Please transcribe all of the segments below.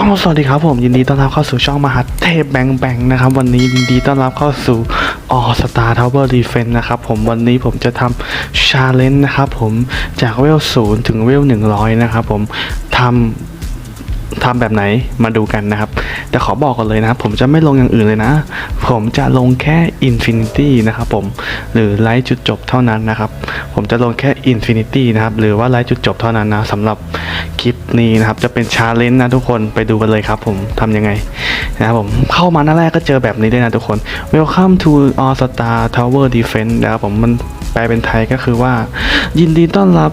ก็สวัสดีครับผมยินดีต้อนรับเข้าสู่ช่องมหาเทพแบงแบงนะครับวันนี้ยินดีต้อนรับเข้าสู่ออสตาร์ทาวเวอร์ดีเฟนนะครับผมวันนี้ผมจะทำชาเลนจ์นะครับผมจากเวลศูนย์ถึงเวลหนึ่งร้อยนะครับผมทำ ทำแบบไหนมาดูกันนะครับ แต่ขอบอกก่อนเลยนะครับ ผมจะไม่ลงอย่างอื่นเลยนะ ผมจะลงแค่ Infinity นะครับผมหรือไลท์จุดจบเท่านั้นนะครับ ผมจะลงแค่ Infinity นะครับ หรือว่าไลท์จุดจบเท่านั้นนะสำหรับคลิปนี้นะครับ จะเป็นชาเลนจ์นะทุกคนไปดูกันเลยครับ ผมทำยังไงนะครับผมเข้ามาหน้าแรกก็เจอแบบนี้ด้วยนะทุกคน Welcome to All Star Tower Defense นะครับผมมันแปลเป็นไทยก็คือว่า ยินดีต้อนรับ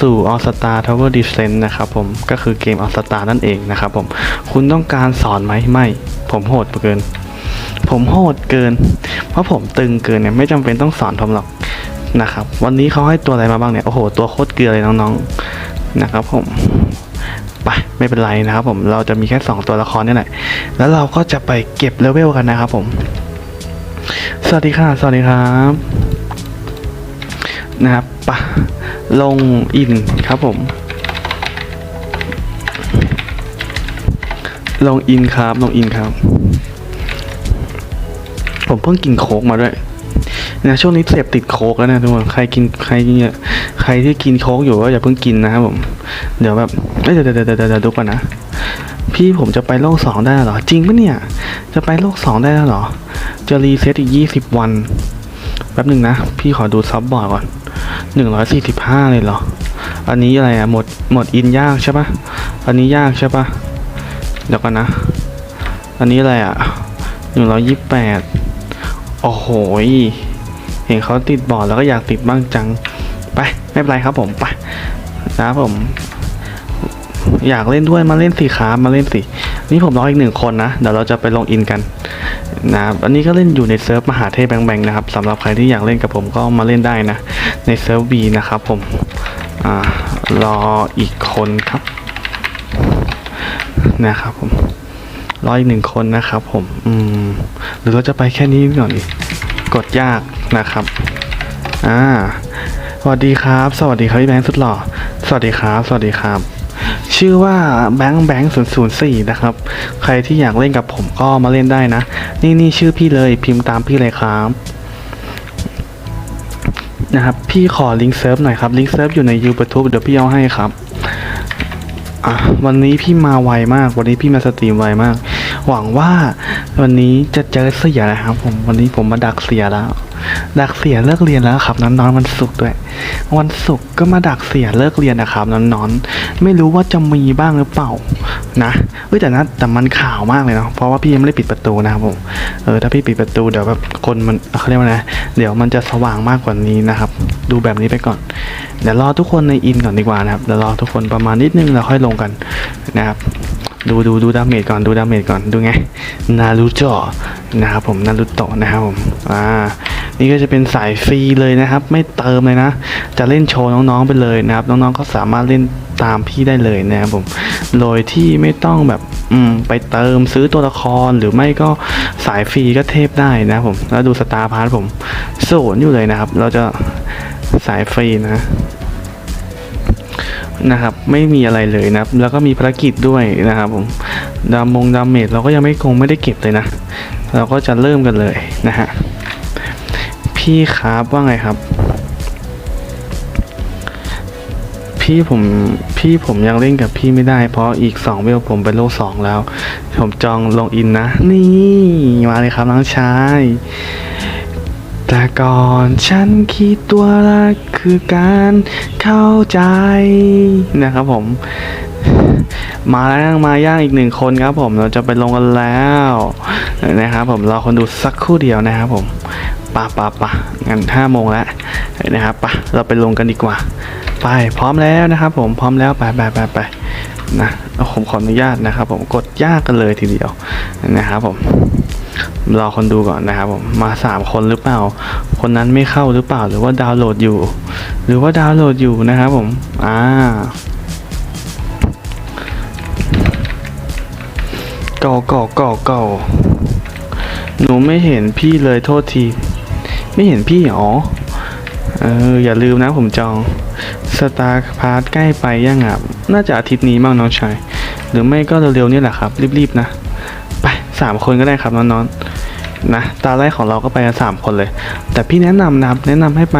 สู่ All Star Tower Defense นะครับผมก็คือเกม All Star นั่นเองนะครับผมคุณต้องการสอนไหมไม่ ผมโหดเกิน ผมโหดเกิน เพราะผมตึงเกินเนี่ยไม่จำเป็นต้องสอนผมหรอกนะครับ วันนี้เขาให้ตัวอะไรมาบ้างเนี่ยโอ้โหตัวโคตรเกลือเลยน้องๆนะครับ ผมไปไม่เป็นไรนะครับ ผมเราจะมีแค่ 2 ตัวละครนี่แหละแล้วเราก็จะไปเก็บเลเวลกันนะครับ ผม สวัสดีค่ะสวัสดีครับนะครับปะลงอินครับผม ลองอินครับลองอินครับ ผมเพิ่งกินโค้กมาด้วยนะช่วงนี้เสพติดโค้กแล้วนะทุกคนใครกินใครเนี่ยใครที่กินโค้กอยู่ก็อย่าเพิ่งกินนะครับผมเดี๋ยวแบบเดี๋ยวเดี๋ยวเดี๋ยวเดี๋ยวเดี๋ยวดูก่อนนะพี่ผมจะไปโลกสองได้หรอ จริงปะเนี่ย จะไปโลกสองได้แล้วหรอ จะรีเซ็ตอีกยี่สิบวันแป๊บหนึ่งนะ พี่ขอดูซับบอร์ดก่อนหนึ่งร้อยสี่สิบห้าเลยเหรอ อันนี้อะไรอะหมดหมดอินยากใช่ปะอันนี้ยากใช่ปะ ดี๋ยวก่อนนะ อันนี้อะไรอะหนึ่งร้อยยี่สิบแปดโอ้โหเห็นเขาติดบอร์ดแล้วก็อยากติดบ้างจัง ไป ไม่เป็นไรครับผม ไป นะผม อยากเล่นด้วยมาเล่นสิครับมาเล่นสิ นี่ผมรออีกหนึ่งคนนะ เดี๋ยวเราจะไปลงอินกันนะอันนี้ก็เล่นอยู่ในเซิร์ฟมหาเทพแบงแบงนะครับสำหรับใครที่อยากเล่นกับผมก็มาเล่นได้นะ ในเซิร์ฟบีนะครับผม อ่ารออีกคนครับ นะครับผมรออีกหนึ่งคนนะครับผมอืมหรือเราจะไปแค่นี้ก่อนดีกดยากนะครับอ่าสวัสดีครับ สวัสดีครับพี่แบงค์สุดหล่อสวัสดีครับ สวัสดีครับ ชื่อว่าแบงค์แบงค์ศูนย์ศูนย์สี่นะครับ ใครที่อยากเล่นกับผมก็มาเล่นได้นะ นี่นี่ชื่อพี่เลยพิมพ์ตามพี่เลยครับนะครับ พี่ขอลิงก์เซิร์ฟหน่อยครับ ลิงก์เซิร์ฟอยู่ในยูทูบเดี๋ยวพี่เอาให้ครับ อะวันนี้พี่มาไวมาก วันนี้พี่มาสตรีมไวมาก หวังว่าวันนี้จะเจอเสียนะครับผมวันนี้ผมมาดักเสียแล้ว ดักเสียเลิกเรียนแล้วครับนอนนอนวันศุกร์ด้วย วันศุกร์ก็มาดักเสียเลิกเรียนนะครับนอนนอนไม่รู้ว่าจะมีบ้างหรือเปล่านะเฮ้ยแต่นะแต่มันข่าวมากเลยเนาะเพราะว่าพี่ยังไม่ได้ปิดประตูนะครับผมเออถ้าพี่ปิดประตูเดี๋ยวแบบคนมันเขาเรียกว่าไงเดี๋ยวมันจะสว่างมากกว่านี้นะครับ ดูแบบนี้ไปก่อนเดี๋ยวรอทุกคนในอินก่อนดีกว่านะครับเดี๋ยวรอทุกคนประมาณนิดนึงแล้วค่อยลงกันนะครับ ดูดูดูดาเมจก่อนดูดาเมจก่อนดูไงนารูโตะนะครับผมนารูโตะนะครับผมอ่านี่ก็จะเป็นสายฟรีเลยนะครับ ไม่เติมเลยนะ จะเล่นโชว์น้องๆไปเลยนะครับ น้องๆก็สามารถเล่นตามพี่ได้เลยนะครับผมโดยที่ไม่ต้องแบบอืมไปเติมซื้อตัวละครหรือไม่ก็สายฟรีก็เทพได้นะครับผมแล้วดูสตาร์พาร์ทผมศูนอยู่เลยนะครับ เราจะสายฟรีนะ นะครับ ไม่มีอะไรเลยนะครับ แล้วก็มีภารกิจด้วยนะครับผมดามงดามเมจเราก็ยังไม่คงไม่ได้เก็บเลยนะ เราก็จะเริ่มกันเลยนะฮะพี่ครับว่าไงครับ พี่ผมพี่ผมยังเล่นกับพี่ไม่ได้ เพราะอีกสองเวลผมไปโลกสองแล้ว ผมจองลงอินนะ นี่มาเลยครับน้องชาย แต่ก่อนฉันคิดตัวละคือการเข้าใจนะครับผม มาแล้วมาย่างอีกหนึ่งคนครับผมเราจะไปลงกันแล้วนะครับผมรอคนดูสักครู่เดียวนะครับผมปะปะปะงั้นห้าโมงแล้วนะครับปะเราไปลงกันดีกว่า ไปพร้อมแล้วนะครับผมพร้อมแล้วไปไปไปไปนะเอาผมขออนุญาตนะครับผมกดยากกันเลยทีเดียวนะครับผม รอคนดูก่อนนะครับผมมาสามคนหรือเปล่า คนนั้นไม่เข้าหรือเปล่าหรือว่าดาวน์โหลดอยู่ หรือว่าดาวน์โหลดอยู่นะครับผมอ่าเก่าเก่าเก่าเก่าหนูไม่เห็นพี่เลยโทษที ไม่เห็นพี่หรอเอออย่าลืมนะผมจองสตาร์พาร์ทใกล้ไปยังอะน่าจะอาทิตย์นี้มั้งน้องชายหรือไม่ก็เร็วๆนี่แหละครับ รีบๆนะามคนก็ได้ครับน้องๆนะตาแรกของเราก็ไปกันสามคนเลย แต่พี่แนะนำนะครับแนะนำให้ไป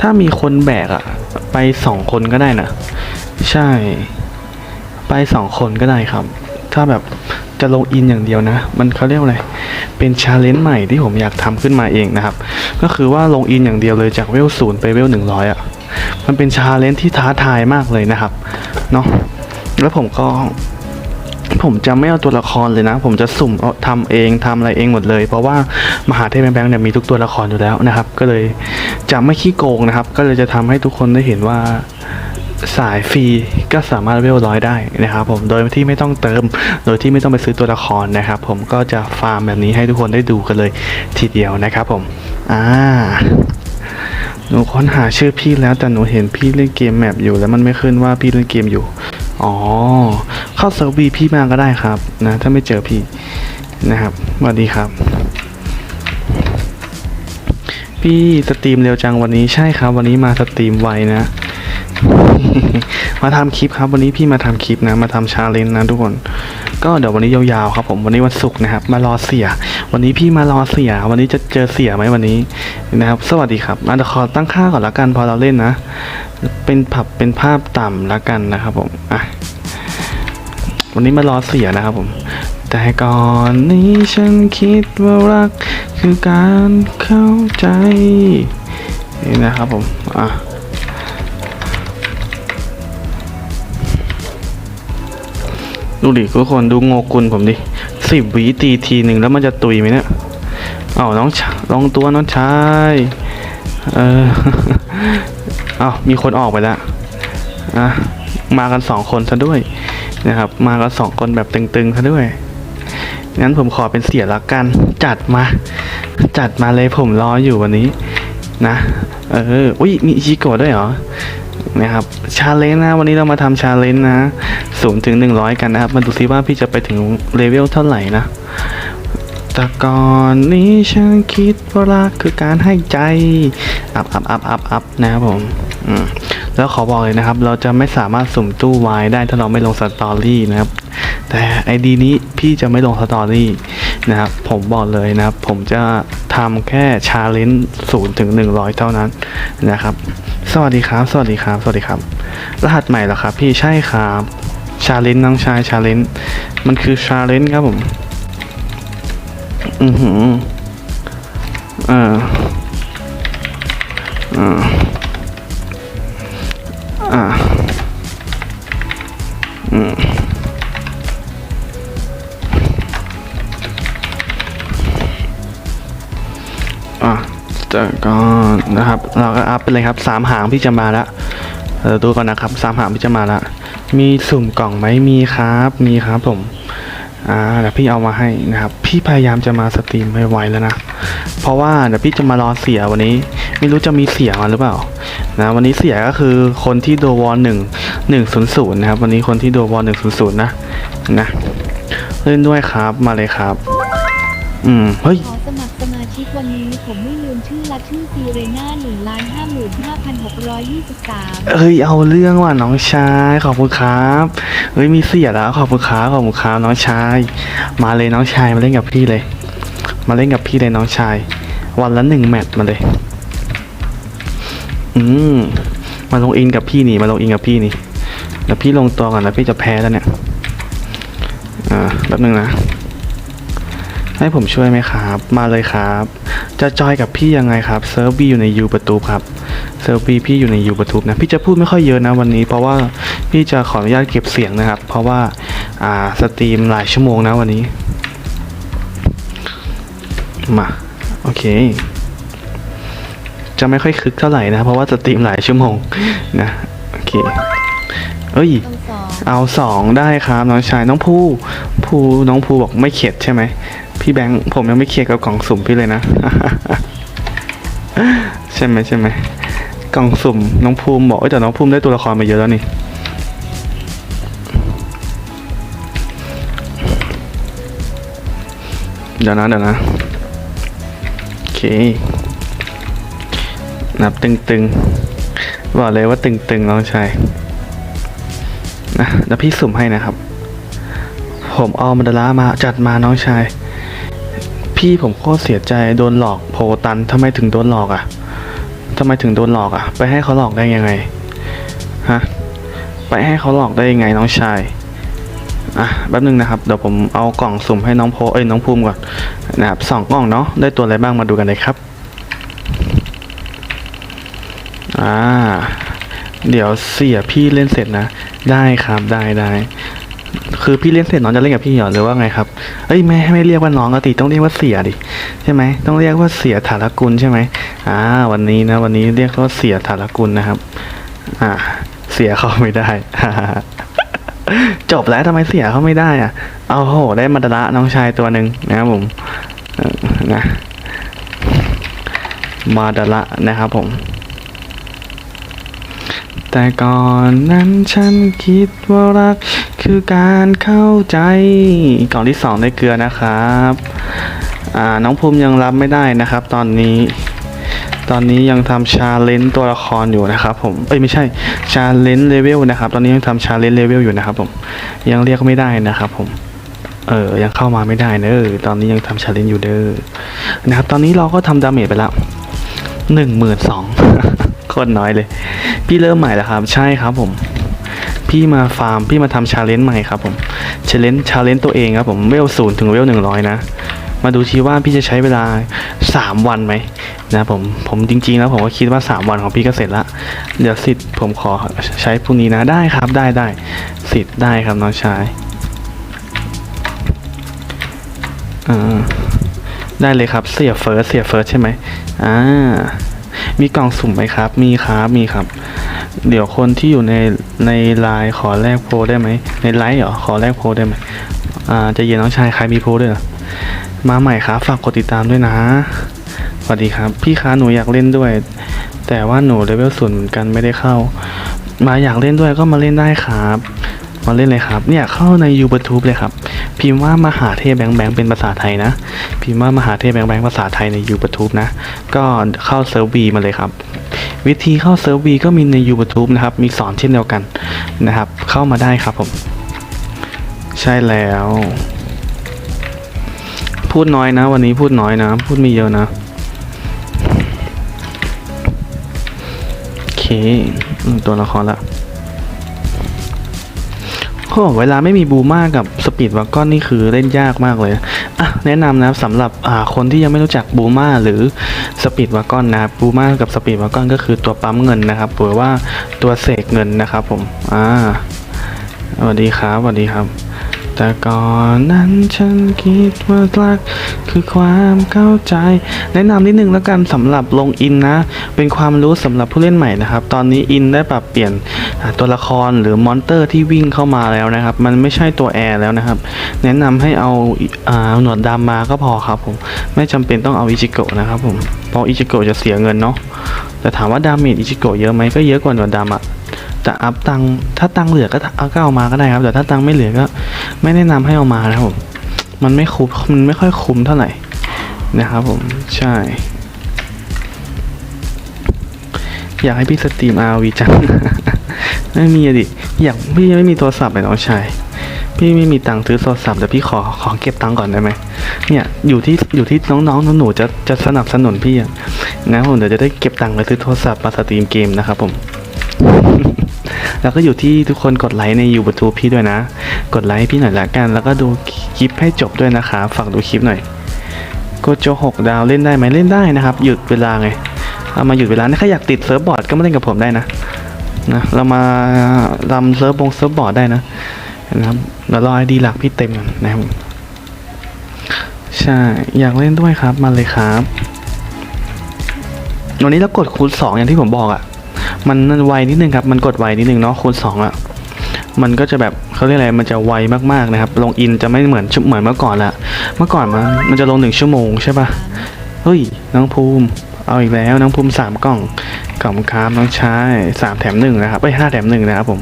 ถ้ามีคนแบกอะไปสองคนก็ได้นะใช่ ไปสองคนก็ได้ครับ ถ้าแบบจะลงอินอย่างเดียวนะ มันเขาเรียกอะไร เป็นชาเลนจ์ใหม่ที่ผมอยากทำขึ้นมาเองนะครับ ก็คือว่าลงอินอย่างเดียวเลยจากเวลศูนย์ไปเวลหนึ่งร้อยอะ มันเป็นชาเลนจ์ที่ท้าทายมากเลยนะครับ เนาะ แล้วผมก็ ผมจะไม่เอาตัวละครเลยนะ ผมจะสุ่มเอาทำเองทำอะไรเองหมดเลย เพราะว่ามหาเทพแบงค์เนี่ยมีทุกตัวละครอยู่แล้วนะครับ ก็เลยจะไม่ขี้โกงนะครับ ก็เลยจะทำให้ทุกคนได้เห็นว่าสายฟรีก็สามารถเวลร้อยได้นะครับผมโดยที่ไม่ต้องเติม โดยที่ไม่ต้องไปซื้อตัวละครนะครับ ผมก็จะฟาร์มแบบนี้ให้ทุกคนได้ดูกันเลยทีเดียวนะครับผมอ่าหนูค้นหาชื่อพี่แล้วแต่หนูเห็นพี่เล่นเกมแมปอยู่แล้วมันไม่ขึ้นว่าพี่เล่นเกมอยู่ อ๋อ เข้าเซิร์ฟวีพี่มาก็ได้ครับนะถ้าไม่เจอพี่นะครับสวัสดีครับ พี่สตรีมเร็วจังวันนี้ใช่ครับ วันนี้มาสตรีมไวนะ มาทำคลิปครับ วันนี้พี่มาทำคลิปนะ มาทำชาเลนจ์นะทุกคน ก็เดี๋ยววันนี้ยาวๆครับผมวันนี้วันศุกร์นะครับ มารอเสีย วันนี้พี่มารอเสีย วันนี้จะเจอเสียไหมวันนี้นะครับ สวัสดีครับอันดี๋ยวขอตั้งค่าก่อนละกันพอเราเล่นนะ เป็นผับเป็นภาพต่ำละกันนะครับผมอะวันนี้มารอเสียนะครับผม แต่ก่อนนี้ฉันคิดว่ารักคือการเข้าใจนี่นะครับผม อะดูดิทุกคนดูโงกุลผมดิ สิบวิตีทีหนึ่งแล้วมันจะตุยไหมเนี่ยเอาน้องลองตัวน้องชายเออเอามีคนออกไปแล้วอะมากันสองคนซะด้วยนะครับ มากันสองคนแบบตึงๆซะด้วยงั้นผมขอเป็นเสียละกัน จัดมา จัดมาเลยผมรออยู่วันนี้ นะ เออ อุ้ยมีอิชิโกะด้วยเหรอ นะครับชาเลนจ์นะวันนี้เรามาทำชาเลนจ์นะศูนย์ถึงหนึ่งร้อยกันนะครับ มาดูซิว่าพี่จะไปถึงเลเวลเท่าไหร่นะแต่ก่อนนี้ฉันคิดว่ารักคือการให้ใจ อัพอัพอัพอัพอัพนะครับผมอืมแล้วขอบอกเลยนะครับ เราจะไม่สามารถสุ่มตู้วายได้ถ้าเราไม่ลงสตอรี่นะครับ แต่ไอดีนี้พี่จะไม่ลงสตอรี่ นะครับผมบอกเลยนะครับผมจะทำแค่ชาเลนจ์ศูนย์ถึงหนึ่งร้อยเท่านั้นนะครับสวัสดีครับ สวัสดีครับ สวัสดีครับ รหัสใหม่เหรอครับ พี่ใช่ครับชาเลนจ์น้องชายชาเลนจ์มันคือชาเลนจ์ครับผม อือหือเออ่าอ่าอืมะแต่ก็นะครับ เราก็อัพไปเลยครับสามหางพี่จะมาล้วเดี๋ยวดูก่อนนะครับสามหางพี่จะมาล้วมีสุ่มกล่องไหมมีครับ มีครับผมอ่าเดี๋ยวพี่เอามาให้นะครับ พี่พยายามจะมาสตรีมไวๆแล้วนะ เพราะว่าเดี๋ยวพี่จะมารอเสียวันนี้ ไม่รู้จะมีเสียมาหรือเปล่านะวันนี้เสียก็คือคนที่โดวอลหนึ่งหนึ่งศูนย์ศูนย์นะครับ วันนี้คนที่โดวอลหนึ่งศูนย์ศูนย์นะนะเล่นด้วยครับมาเลยครับ อืมเฮ้ยขอสมัครสมาชิกวันนี้ผมไม่ลืม ชื่อและชื่อซีเรน่าหนึ่งล้านห้าหมื่นห้าพันหกร้อยยี่สิบสามเอ้ยเอาเรื่องว่ะน้องชายขอบคุณครับเฮ้ยมีเสียแล้วขอบคุณครับขอบคุณครับน้องชาย มาเลยน้องชายมาเล่นกับพี่เลย มาเล่นกับพี่เลยน้องชาย วันละหนึ่งแมตช์มาเลย อืมมาลงอินกับพี่นี่มาลงอินกับพี่นี่เดี๋ยวพี่ลงตัวก่อนแล้วพี่จะแพ้แล้วเนี่ยอ่าแป๊บนึงนะให้ผมช่วยไหมครับ มาเลยครับ จะจอยกับพี่ยังไงครับเซิร์ฟบีอยู่ในยูประตูครับเซลฟี่พี่อยู่ในยูทูบนะพี่จะพูดไม่ค่อยเยอะนะวันนี้ เพราะว่าพี่จะขออนุญาตเก็บเสียงนะครับ เพราะว่าอ่าสตรีมหลายชั่วโมงนะวันนี้มาโอเค จะไม่ค่อยคึกเท่าไหร่นะ เพราะว่าสตรีมหลายชั่วโมงนะโอเคเอ้ยต้องสองเอาสองได้ครับน้องชายน้องภูภูน้องภูบอกไม่เข็ดใช่ไหม พี่แบงค์ผมยังไม่เคลียร์กับกล่องสุ่มพี่เลยนะ ใช่ไหมใช่ไหมกล่องสุ่มน้องภูมิบอกเอ้ยแต่น้องภูมิได้ตัวละครมาเยอะแล้วนี่เดี๋ยวนะเดี๋ยวนะโอเค นับตึงๆ บอกเลยว่าตึงๆน้องชายนะเดี๋ยวพี่สุ่มให้นะครับ ผมเอามาดารามาจัดมาน้องชาย พี่ผมโคตรเสียใจโดนหลอกโพตันทำไมถึงโดนหลอกอะทำไมถึงโดนหลอกอะ ไปให้เขาหลอกได้ยังไงฮะไปให้เขาหลอกได้ยังไงน้องชายอะแป๊บนึงนะครับเดี๋ยวผมเอากล่องสุ่มให้น้องโพเอ้ยน้องภูมิก่อนนะครับสองกล่องเนาะได้ตัวอะไรบ้างมาดูกันเลยครับอ่าเดี๋ยวเสียพี่เล่นเสร็จนะ ได้ครับได้ได้ คือพี่เล่นเสร็จน้องจะเล่นกับพี่เหรอหรือว่าไงครับเอ้ยไม่ไม่เรียกว่าน้องกติต้องเรียกว่าเสียดิใช่ไหมต้องเรียกว่าเสียฐานกุลใช่ไหมอ่าวันนี้นะ วันนี้เรียกว่าเสียฐานกุลนะครับ อ่า เสียเขาไม่ได้จบแล้วทำไมเสียเขาไม่ได้อะ เอาโห ได้มาดาระน้องชายตัวหนึ่งนะครับผมนะมาดาระนะครับผม แต่ก่อนนั้นฉันคิดว่ารักคือการเข้าใจกล่องที่สองได้เกลือนะครับอ่าน้องภูมิยังรับไม่ได้นะครับ ตอนนี้ ตอนนี้ยังทำชาเลนจ์ตัวละครอยู่นะครับผมเอ้ยไม่ใช่ชาเลนจ์เลเวลนะครับ ตอนนี้ยังทำชาเลนจ์เลเวลอยู่นะครับผมยังเรียกไม่ได้นะครับผมเออยังเข้ามาไม่ได้เนอะตอนนี้ยังทำชาเลนจ์อยู่เด้อนะครับตอนนี้เราก็ทำดาเมจไปแล้ว หนึ่งหมื่นสองโคตรน้อยเลย พี่เริ่มใหม่แล้วครับ ใช่ครับผม พี่มาฟาร์ม พี่มาทำชาเลนจ์ใหม่ครับผมชาเลนจ์ชาเลนจ์ตัวเองครับผมเวลศูนย์ถึงเวลหนึ่งร้อยนะ มาดูทีว่าพี่จะใช้เวลาสามวันไหมนะผม ผมจริง ๆ แล้วผมก็คิดว่าสามวันของพี่ก็เสร็จละเดี๋ยวสิทธิ์ผมขอใช้พรุ่งนี้นะได้ครับได้ได้สิทธิ์ได้ครับน้องชายอ่า ได้เลยครับ เสียเฟิร์สเสียเฟิร์สใช่ไหมอ่ามีกล่องสุ่มไหมครับ มีครับมีครับ เดี๋ยวคนที่อยู่ในในไลน์ขอแลกโพได้ไหม ในไลน์เหรอ ขอแลกโพได้ไหมอ่าจะเย็นน้องชายใครมีโพด้วยเหรอ มาใหม่ครับ ฝากกดติดตามด้วยนะ สวัสดีครับ พี่คะหนูอยากเล่นด้วย แต่ว่าหนูเลเวลศูนย์เหมือนกันไม่ได้เข้า มาอยากเล่นด้วยก็มาเล่นได้ครับ มาเล่นเลยครับ เนี่ยเข้าใน YouTube เลยครับ พิมพ์ว่ามหาเทพแบงค์แบงค์เป็นภาษาไทยนะ พิมพ์ว่ามหาเทพแบงค์แบงค์ภาษาไทยใน YouTube นะ ก็เข้าเซิร์ฟวีมาเลยครับ วิธีเข้าเซิร์ฟวีก็มีใน YouTube นะครับ มีสอนเช่นเดียวกันนะครับ เข้ามาได้ครับผม ใช่แล้ว พูดน้อยนะ วันนี้พูดน้อยนะ พูดไม่เยอะนะโอเคตัวละครละ โอ้เวลาไม่มีบูมากับสปีดวากอนนี่คือเล่นยากมากเลยอะแนะนำนะครับสำหรับอ่าคนที่ยังไม่รู้จักบูมาหรือสปีดวากอนนะครับบูมากับสปีดวากอนก็คือตัวปั๊มเงินนะครับหรือว่าตัวเสกเงินนะครับผมอ่าสวัสดีครับสวัสดีครับ แต่ก่อนนั้นฉันคิดว่ารักคือความเข้าใจ แนะนำนิดนึงแล้วกันสำหรับลงอินนะ เป็นความรู้สำหรับผู้เล่นใหม่นะครับ ตอนนี้อินได้ปรับเปลี่ยนตัวละครหรือมอนเตอร์ที่วิ่งเข้ามาแล้วนะครับ มันไม่ใช่ตัวแอร์แล้วนะครับ แนะนำให้เอาอ่าหนวดดำมาก็พอครับผม ไม่จำเป็นต้องเอาอิจิโกะนะครับผม เพราะอิจิโกะจะเสียเงินเนาะแต่ถามว่าดาเมจอิจิโกะเยอะไหมก็เยอะกว่าหนวดดำอะ แต่อัพตังถ้าตังเหลือก็เอาก็เอามาก็ได้ครับ แต่ถ้าตังไม่เหลือก็ไม่แนะนำให้เอามานะครับผมมันไม่คุ้มมันไม่ค่อยคุ้มเท่าไหร่นะครับผมใช่ อยากให้พี่สตรีม RV จังไม่มีอะดิอยากพี่ไม่มีโทรศัพท์เลยน้องชายพี่ไม่มีตังค์ซื้อโทรศัพท์แต่พี่ขอขอเก็บตังค์ก่อนได้ไหมเนี่ยอยู่ที่อยู่ที่น้องๆหนูๆจะจะสนับสนุนพี่อะนะผมเดี๋ยวจะได้เก็บตังค์ไปซื้อโทรศัพท์มาสตรีมเกมนะครับผม แล้วก็อยู่ที่ทุกคนกดไลค์ใน YouTube พี่ด้วยนะ กดไลค์ให้พี่หน่อยละกัน แล้วก็ดูคลิปให้จบด้วยนะคะ ฝากดูคลิปหน่อยโกโจหกดาวเล่นได้ไหมเล่นได้นะครับ หยุดเวลาไง เอามาหยุดเวลาถ้าอยากติดเซิร์ฟบอร์ดก็มาเล่นกับผมได้นะนะเรามาลำเซิร์ฟบงเซิร์ฟบอร์ดได้นะนะครับเดี๋ยวรอไอดีหลักพี่เต็มก่นนะครับใช่ อยากเล่นด้วยครับ มาเลยครับ วันนี้เรากดคูณสองอย่างที่ผมบอกอะ่ะ มันไวนิดนึงครับ มันกดไวนิดนึงเนาะคูณสองอะ มันก็จะแบบเขาเรียกอะไร มันจะไวมากๆนะครับ ลงอินจะไม่เหมือนเหมือนเมื่อก่อนละ เมื่อก่อนมันมันจะลงหนึ่งชั่วโมงใช่ปะเฮ้ย น้องภูมิ เอาอีกแล้ว น้องภูมิสามกล่อง กล่องคามน้องชายสามแถมหนึ่งนะครับ ไปห้าแถมหนึ่งนะครับผม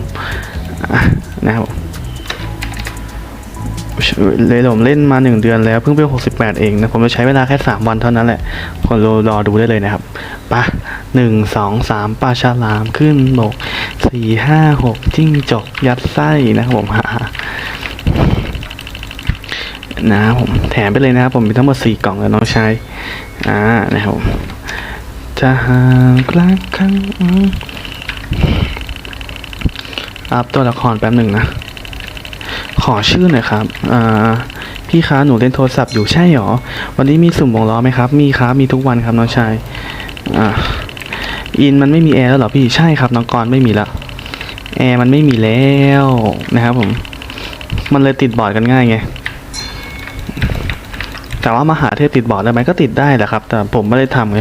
ะนะครับผม เลยผมเล่นมาหนึ่งเดือนแล้วเพิ่งเป็นหกสิบแปดเองนะ ผมจะใช้เวลาแค่สามวันเท่านั้นแหละ คนรอรอดูได้เลยนะครับปะหนึ่งสองสามปลาฉลามขึ้นบกสี่ห้าหกจิ้งจกยัดไส้นะครับผมฮ่านะครับผมแถมไปเลยนะครับ ผมมีทั้งหมดสี่กล่องแล้วน้องชายอ่านะครับผมจะหากลักครั้งอัพตัวละครแป๊บหนึ่งนะ ขอชื่อหน่อยครับอ่าพี่คะหนูเล่นโทรศัพท์อยู่ใช่หรอ วันนี้มีสุ่มวงล้อไหมครับ มีครับมีทุกวันครับน้องชายอ่าอินมันไม่มีแอร์แล้วหรอพี่ใช่ครับน้องกรไม่มีแล้วแอร์มันไม่มีแล้วนะครับผม มันเลยติดบอร์ดกันง่ายไงแต่ว่ามาหาเทพติดบอร์ดได้ไหมก็ติดได้แหละครับ แต่ผมไม่ได้ทำไง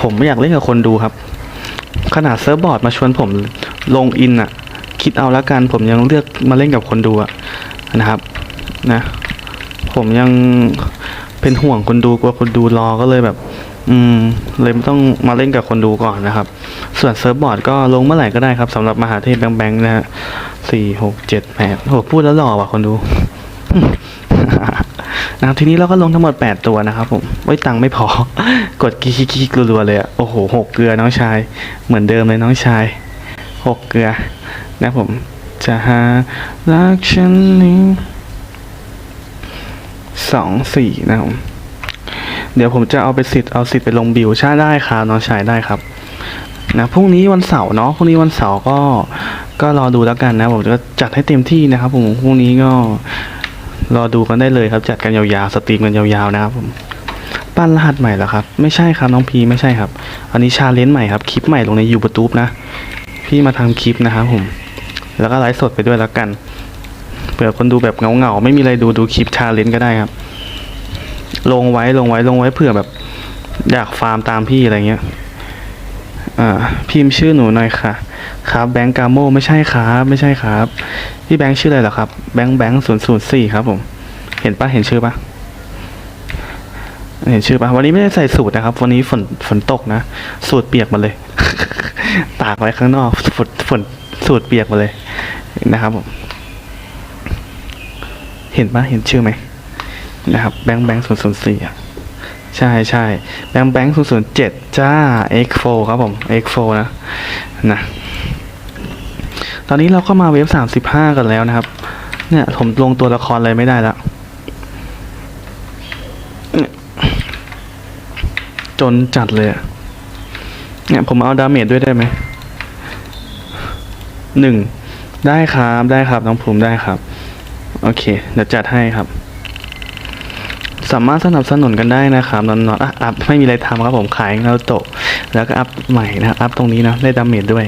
ผมไม่อยากเล่นกับคนดูครับ ขนาดเซิร์ฟบอร์ดมาชวนผมลงอินอะ คิดเอาและกัน ผมยังเลือกมาเล่นกับคนดูอะนะครับนะผมยังเป็นห่วงคนดูกลัวคนดูรอก็เลยแบบ อืมเลยไม่ต้องมาเล่นกับคนดูก่อนนะครับ ส่วนเซิร์ฟบอร์ดก็ลงเมื่อไหร่ก็ได้ครับสำหรับมหาเทพแบงค์แบงนะฮะสี่หกเจ็ดแปดโหพูดแล้วหล่อว่ะคนดูนะครับทีนี้เราก็ลงทั้งหมด 8 ตัวนะครับผมไว้ตังค์ไม่พอ กดกิ๊กกิ๊กรัวๆเลยอะโอ้โหหกเกลือน้องชาย เหมือนเดิมเลยน้องชายหกเกลือ นะผมจะหารักฉันนี้สองสี่นะผมเดี๋ยวผมจะเอาไปสิทธิ์เอาสิทธิ์ไปลงบิวชาได้ครับน้องชายได้ครับนะพรุ่งนี้วันเสาร์เนาะพรุ่งนี้วันเสาร์ก็ก็รอดูแล้วกันนะผมจะจัดให้เต็มที่นะครับผมพรุ่งนี้ก็รอดูกันได้เลยครับจัดกันยาวๆสตรีมกันยาวๆนะครับผมปั้นรหัสใหม่เหรอครับ ไม่ใช่ครับน้องพีไม่ใช่ครับ อันนี้ชาเลนจ์ใหม่ครับคลิปใหม่ลงในยูทูบนะ พี่มาทำคลิปนะครับผม แล้วก็ไลฟ์สดไปด้วยแล้วกันเผื่อคนดูแบบเหงาๆไม่มีอะไรดูดูคลิปชาเลนจ์ก็ได้ครับ ลงไว้ลงไว้ลงไว้เผื่อแบบ อยากฟาร์มตามพี่อะไรเงี้ยอ่าพิมพ์ชื่อหนูหน่อยค่ะ ครับแบงก์กาโมไม่ใช่ครับไม่ใช่ครับพี่แบงค์ชื่ออะไรเหรอครับแบงค์แบงค์ศูนย์ศูนย์สี่ครับผม เห็นปะเห็นชื่อปะเห็นชื่อปะวันนี้ไม่ได้ใส่สูตรนะครับ วันนี้ฝนฝนตกนะ สูตรเปียกมาเลย ตากไว้ข้างนอกฝนฝน สูตรเปียกหมาเลยนะครับผมเห็นปะเห็นชื่อไหมนะครับแบงค์แบงค์ศูนย์ศูนย์สี่อะใช่ใช่แบงค์แบงค์ศูนย์ศูนย์เจ็ดจ้า X4 ครับผม X4 นะนะตอนนี้เราก็มาเว็บสามสิบห้ากันแล้วนะครับ เนี่ยผมลงตัวละครอะไรไม่ได้แล้วจนจัดเลยอะเนี่ยผมเอาดาเมจด้วยได้ไหม หนึ่งได้ครับได้ครับน้องภูมิได้ครับ โอเคเดี๋ยวจัดให้ครับ สามารถสนับสนุนกันได้นะครับนอนๆอะอัพไม่มีอะไรทำครับผมขายแล้วโตแล้วก็อัพใหม่นะอัพตรงนี้นะได้ดาเมจด้วย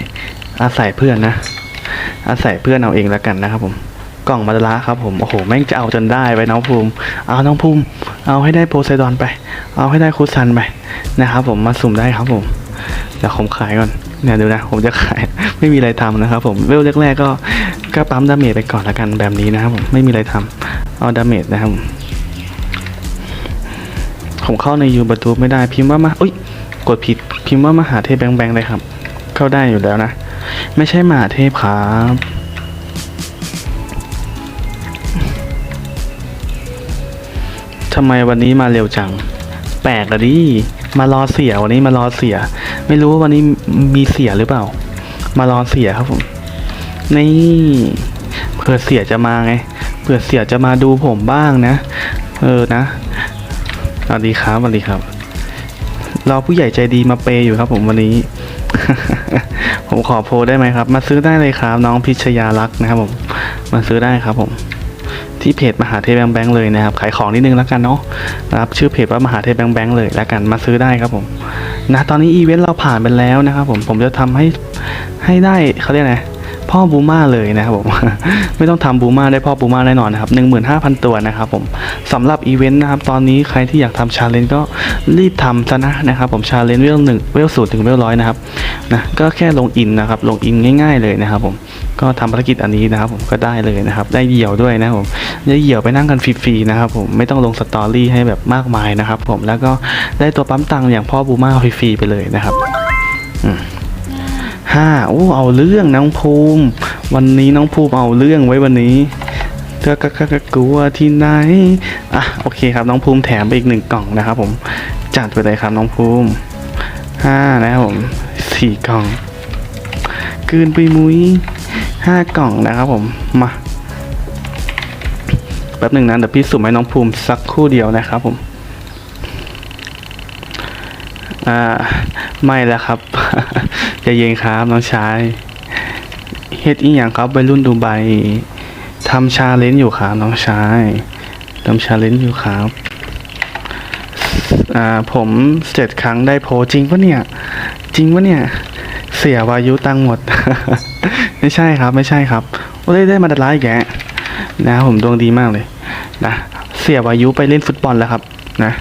อาศัยเพื่อนนะ อาศัยเพื่อนเอาเองแล้วกันนะครับผมกล่องมาละครับผมโอ้โหแม่งจะเอาจนได้ไปน้องภูมิ เอาน้องภูมิ เอาให้ได้โพไซดอนไป เอาให้ได้คุซันไปนะครับผมมาสุ่มได้ครับผม เดี๋ยวผมขายก่อนเนี่ยดูนะผมจะขายไม่มีอะไรทำนะครับผมเวลแรกๆก็ก็ปั๊มดาเมจไปก่อนละกันแบบนี้นะครับผมไม่มีอะไรทำเอาดาเมจนะครับผมเข้าในยูทูบไม่ได้พิมพ์ว่ามาอุ้ยกดผิดพิมพ์ว่ามหาเทพแบงแบงเลยครับ เข้าได้อยู่แล้วนะ ไม่ใช่มหาเทพครับทำไมวันนี้มาเร็วจัง แปลกอะดิ มารอเสียวันนี้มารอเสีย ไม่รู้ว่าวันนี้มีเสียหรือเปล่า มารอเสียครับผมนี่เผื่อเสียจะมาไงเผื่อเสียจะมาดูผมบ้างนะ เออนะสวัสดีครับสวัสดีครับรอผู้ใหญ่ใจดีมาเปย์อยู่ครับ ผมวันนี้ ผมขอโพได้ไหมครับ มาซื้อได้เลยครับ น้องพิชยารักษ์นะครับผม มาซื้อได้ครับผม ที่เพจมหาเทพแบงแบงเลยนะครับ ขายของนิดนึงแล้วกันเนาะนะครับชื่อเพจว่ามหาเทพแบงแบงเลยแล้วกันมาซื้อได้ครับผมนะตอนนี้อีเวนต์เราผ่านไปแล้วนะครับผมผมจะทำให้ให้ได้เขาเรียกไง พ่อบูมาเลยนะครับผมไม่ต้องทำบูมาได้พ่อบูมาแน่นอนนะครับหหหนนึ่่งมื้าพันตัวนะครับผมสำหรับอีเวนต์นะครับตอนนี้ใครที่อยากทำชาเลนจ์ก็รีบทำซะนะนะครับผมชาเลนจ์เวลหนึ่งเวลศูนย์ถึงเวลร้อยนะครับนะก็แค่ลงอินนะครับลงอินง่าย ๆ เลยนะครับผมก็ทำภารกิจอันนี้นะครับผมก็ได้เลยนะครับได้เหยี่ยวด้วยนะผมได้เหยี่ยวไปนั่งกันฟรีๆนะครับผมไม่ต้องลงสตอรี่ให้แบบมากมายนะครับผมแล้วก็ได้ตัวปั๊มตังค์อย่างพ่อบูมาฟรีๆไปเลยนะครับอืม 5โอ้เอาเรื่องน้องภูมิ วันนี้น้องภูมิเอาเรื่องไว้วันนี้เธอก็กลัวที่ไหนอะโอเคครับน้องภูมิแถมไปอีกหนึ่งกล่องนะครับผมจัดไปเลยครับน้องภูมิห้านะครับผมสี่กล่องกืนไปมุ้ยห้ากล่องนะครับผมมาแป๊บหนึ่งนะเดี๋ยวพี่สุ่มให้น้องภูมิสักคู่เดียวนะครับผม อ่า ไม่แล้วครับจะเย็นครับน้องชายเฮ็ดอีหยังครับวัยรุ่นดูไบทำชาเลนจ์อยู่ครับน้องชายทำชาเลนจ์อยู่ครับอ่าผมเจ็ดครั้งได้โพลจริงปะเนี่ย จริงปะเนี่ย เสียวายุตังหมด ไม่ใช่ครับ ไม่ใช่ครับโอ้ยได้มาดัดร้ายอีกแกนะผมดวงดีมากเลยนะเสียวายุไปเล่นฟุตบอลแล้วครับ นะ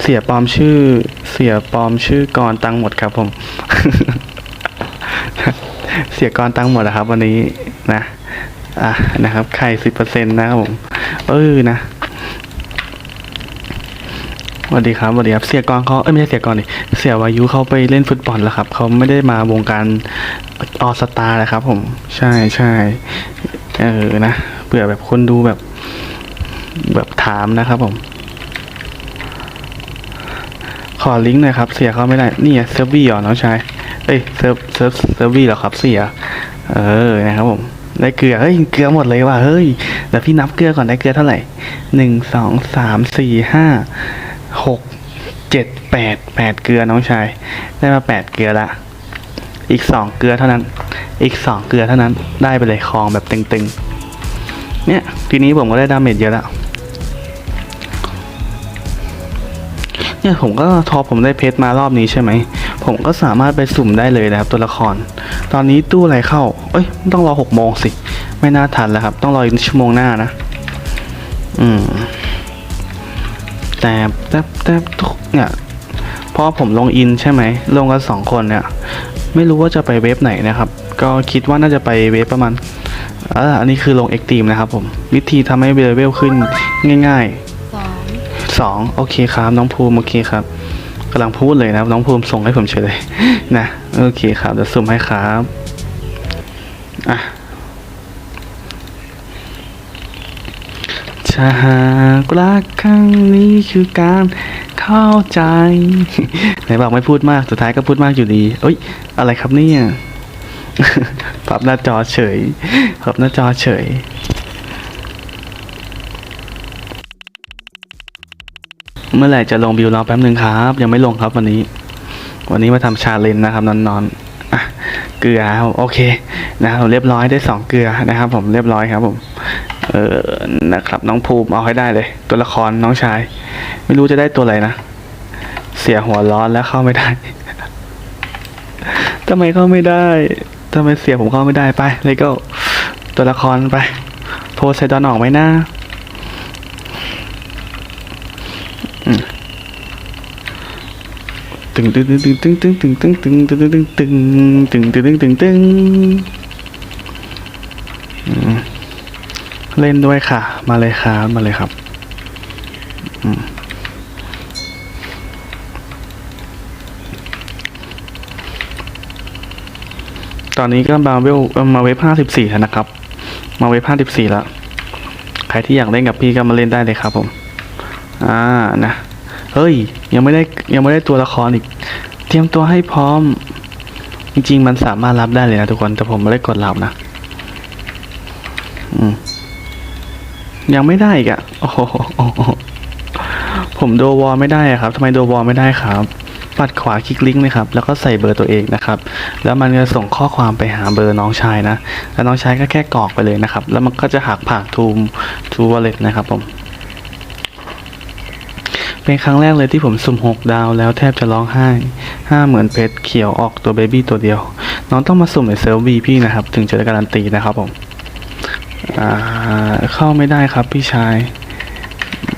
เสียปลอมชื่อ สียปลอมชื่อกรตังหมดครับผม เสียกรตังหมดนะครับ วันนี้นะอะนะครับไข่สิบเปอร์เซ็นต์นะครับผมเออนะสวัสดีครับสวัสดีครับเสียกรเขาเอ้ยไม่ใช่เสียกรดิเสียวายุเขาไปเล่นฟุตบอลแล้วครับเขาไม่ได้มาวงการออสตาร์นะครับ ผม ใช่ใช่เออนะเผื่อแบบคนดูแบบ แบบถามนะครับผม อลิงก์หน่อยครับ เสียเขาไม่ได้ นี่เซิร์ฟวี่เหรอน้องชายเอ้ยเซิร์ฟเซิร์ฟเซิร์ฟวี่เหรอครับเสีย เออนะครับผมได้เกลือ เฮ้ย เกลือหมดเลยว่ะ เฮ้ย เดี๋ยวพี่นับเกลือก่อนได้เกลือเท่าไหร่หนึ่งสองสามสี่ห้าหกเจ็ดแปดแปดเกลือน้องชาย ได้มาแปดเกลือละ อีกสองเกลือเท่านั้น อีกสองเกลือเท่านั้น ได้ไปเลยคลองแบบตึงๆ เนี่ย ทีนี้ผมก็ได้ดาเมจเยอะแล้ว เนี่ยผมก็ทอผมได้เพชรมารอบนี้ใช่ไหม ผมก็สามารถไปสุ่มได้เลยนะครับตัวละคร ตอนนี้ตู้อะไรเข้า เอ้ยต้องรอหกโมงสิ ไม่น่าทันแล้วครับ ต้องรออีกชั่วโมงหน้านะ อืม แต่แต่แต่ทุกเนี่ยเพราะผมลงอินใช่ไหม ลงกันสองคนเนี่ย ไม่รู้ว่าจะไปเว็บไหนนะครับ ก็คิดว่าน่าจะไปเว็บประมาณอ่าอันนี้คือลงเอ็กตีมนะครับผม วิธีทำให้เลเวลขึ้นง่าย ๆ สองโอเคครับน้องภูมิโอเคครับกำลังพูดเลยนะน้องภูมิส่งให้ผมเฉยเลยนะโอเคครับเดี๋ยวสุ่มให้ครับอะจะหากรักครั้งนี้คือการเข้าใจไหนบอกไม่พูดมากสุดท้ายก็พูดมากอยู่ดีเอ้ย อะไรครับเนี่ยพับหน้าจอเฉยพับหน้าจอเฉย เมื่อไหร่จะลงบิวรอแป๊บหนึ่งครับ ยังไม่ลงครับวันนี้ วันนี้มาทำชาเลนจ์นะครับนอนนอนๆอะเกลือโอเคนะครับเรียบร้อยได้สองเกลือนะครับ ผมเรียบร้อยครับ ผม เออนะครับน้องภูมิเอาให้ได้เลย ตัวละครน้องชาย ไม่รู้จะได้ตัวอะไรนะเสียหัวร้อนแล้วเข้าไม่ได้ทำไมเข้าไม่ได้ทำไมเสียผมเข้าไม่ได้ไปเลยก็ตัวละครไป โพไซดอนออกไหมนะ ตึงตึงตึงตึงตึงตึงตึงตึงตึงตึงตึงตึงตึงตึงตึงตึงตึงเล่นด้วยค่ะ มาเลยครับมาเลยครับตอนนี้ก็มาเวลมาเว็บห้าสิบสี่แล้วนะครับ มาเว็บห้าสิบสี่แล้ว ใครที่อยากเล่นกับพี่ก็มาเล่นได้เลยครับผม อ่านะ เฮ้ย ยังไม่ได้ยังไม่ได้ตัวละครอีก เตรียมตัวให้พร้อม จริง ๆ มันสามารถรับได้เลยนะทุกคน แต่ผมไม่ได้กดรับนะ อืม ยังไม่ได้อีกอะโอ้โหผมโดวอลไม่ได้ครับทำไมโดวอลไม่ได้ครับปัดขวาคลิกลิงก์เลยครับ แล้วก็ใส่เบอร์ตัวเองนะครับ แล้วมันจะส่งข้อความไปหาเบอร์น้องชายนะ แล้วน้องชายก็แค่กรอกไปเลยนะครับ แล้วมันก็จะหักผ่านทูมทูวอลเล็ตนะครับผม เป็นครั้งแรกเลยที่ผมสุ่มหกดาวแล้วแทบจะร้องไห้ห้าเหมือนเพชรเขียวออกตัวเบบี้ตัวเดียว น้องต้องมาสุ่มในเซลวีพี่นะครับ ถึงจะได้การันตีนะครับผมเข้าไม่ได้ครับพี่ชาย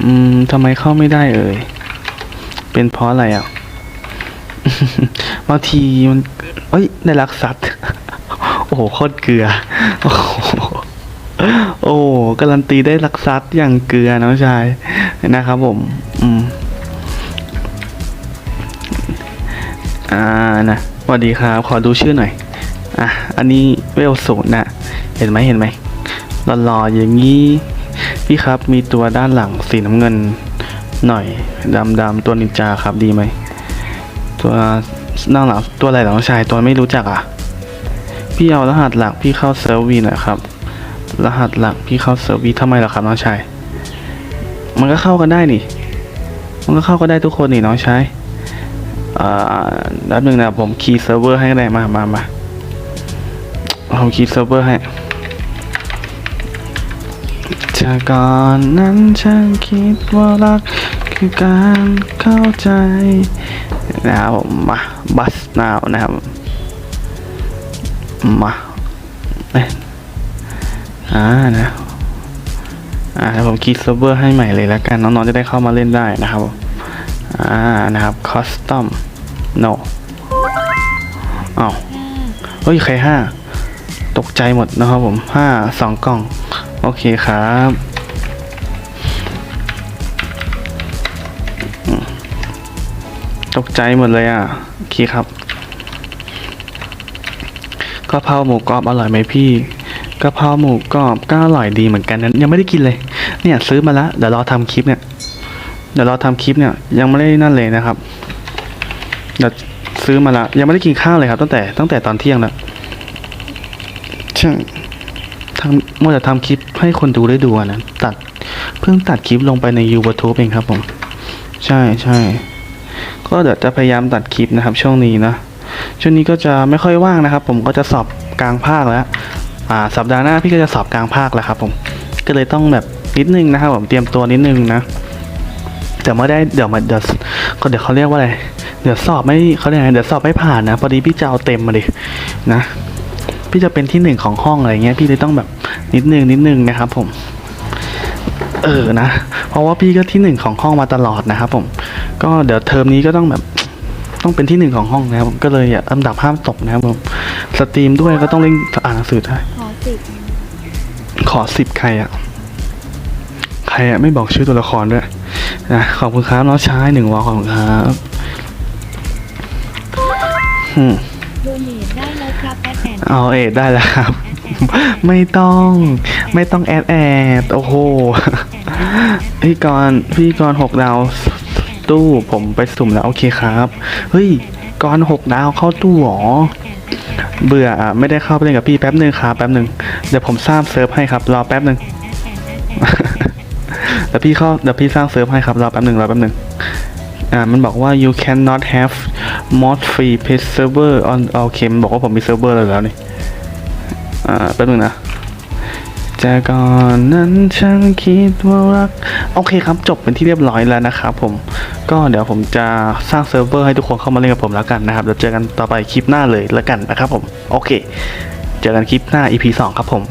อืมทำไมเข้าไม่ได้เอ่ย เป็นเพราะอะไรอะบางทีมันเอ้ยได้รักสัตว์ โอ้โหโคตรเกลือ โอ้โหโอ้การันตีได้รักซัดอย่างเกลือน้องชายนะครับผม อืม อ่านะสวัสดีครับ ขอดูชื่อหน่อย อะ อันนี้เวลศูนย์นะเห็นไหมเห็นไหมหล่อๆอย่างนี้ พี่ครับมีตัวด้านหลังสีน้ำเงินหน่อยดำๆตัวนินจาครับดีไหม ตัวด้านหลังตัวอะไรหรอน้องชายตัวไม่รู้จักอะ พี่เอารหัสหลักพี่เข้าเซิร์ฟวีน่อยครับ รหัสหลักพี่เข้าเซิร์ฟวีทำไมล่ะครับน้องชาย มันก็เข้ากันได้นี่ มันก็เข้ากันได้ทุกคนนี่น้องชาย อ่าแป๊บหนึงนะผมคีย์เซิร์ฟเวอร์ให้ได้มามามาผมคีย์เซิร์ฟเวอร์ให้จากก่อนนั้นฉันคิดว่ารักคือการเข้าใจนะครับผมมาบัสนาวนะครับมาเอ้ยอ่านะอ่าผมคีย์เซิร์ฟเวอร์ให้ใหม่เลยแล้วกันน้องๆจะได้เข้ามาเล่นได้นะครับอ่านะครับ custom no อ้าวเฮ้ย ใครห้า ตกใจหมดนะครับผมห้าสองกล่อง โอเคครับตกใจหมดเลยอะโอเคครับกะเพราหมูกรอบอร่อยไหมพี่กะเพราหมูกรอบก็อร่อยดีเหมือนกันนะยังไม่ได้กินเลย เนี่ยซื้อมาล้วเดี๋ยวรอทำคลิปเนี่ย เดี๋ยวรอทำคลิปเนี่ยยังไม่ได้นั่นเลยนะครับ เดี๋ยวซื้อมาแล้วยังไม่ได้กินข้าวเลยครับ ตั้งแต่ตั้งแต่ตอนเที่ยงแล้วช่างทำมัวแต่ทำคลิปให้คนดูได้ดูอะนะตัดเพิ่งตัดคลิปลงไปใน YouTube เองครับผม ใช่ใช่ก็เดี๋ยวจะพยายามตัดคลิปนะครับ ช่วงนี้นะช่วงนี้ก็จะไม่ค่อยว่างนะครับ ผมก็จะสอบกลางภาคแล้วอ่าสัปดาห์หน้าพี่ก็จะสอบกลางภาคแล้วครับ ผมก็เลยต้องแบบนิดนึงนะครับ ผมเตรียมตัวนิดนึงนะเดี๋ยวไม่ได้เดี๋ยวมาเดี๋ยวก็เดี๋ยวเขาเรียกว่าอะไร เดี๋ยวสอบไม่เขาเรียกไงเดี๋ยวสอบไม่ผ่านนะพอดีพี่จะเอาเต็มมาดินะพี่จะเป็นที่หนึ่งของห้องอะไรเงี้ยพี่เลยต้องแบบนิดนึงนิดนึงนะครับ ผม เออนะเพราะว่าพี่ก็ที่หนึ่งของห้องมาตลอดนะครับ ผม ก็เดี๋ยวเทอมนี้ก็ต้องแบบต้องเป็นที่หนึ่งของห้องนะครับผมก็เลยอะอันดับห้ามตกนะครับผมสตรีมด้วยก็ต้องเล่นอ่านหนังสือได้ขอสิบขอสิบใครอะใครอะไม่บอกชื่อตัวละครด้วยนะขอบคุณครับน้องชายหนึ่งวอลขอบคุณครับ อืมโดเนทได้แล้วครับแอดแอนเอาเอ็ดได้แล้วครับ ไม่ต้องไม่ต้องแอดแอดโอ้โหพี่กรณ์พี่กรณ์หกดาวตู้ผมไปสุ่มแล้วโอเคครับเฮ้ยกรณ์หกดาวเข้าตู้หรอเบื่ออะไม่ได้เข้าไปเล่นกับพี่แป๊บหนึ่งครับแป๊บหนึ่งเดี๋ยวผมสร้างเซิร์ฟให้ครับรอแป๊บหนึ่งเดี๋ยวพี่เข้าเดี๋ยวพี่สร้างเซิร์ฟให้ครับรอแป๊บหนึ่งรอแป๊บหนึ่ง อ่า มันบอกว่า you cannot have mod free page server on โอเค มันบอกว่าผมมีเซิร์ฟเวอร์แล้วนี่ อ่า แป๊บหนึงนะจากก่อนนั้นฉันคิดว่ารัก โอเคครับ จบเป็นที่เรียบร้อยแล้วนะครับผม ก็เดี๋ยวผมจะสร้างเซิร์ฟเวอร์ให้ทุกคนเข้ามาเล่นกับผมแล้วกันนะครับ เดี๋ยวเจอกันต่อไปคลิปหน้าเลยแล้วกันนะครับผม โอเค เจอกันคลิปหน้า EP 2 ครับผม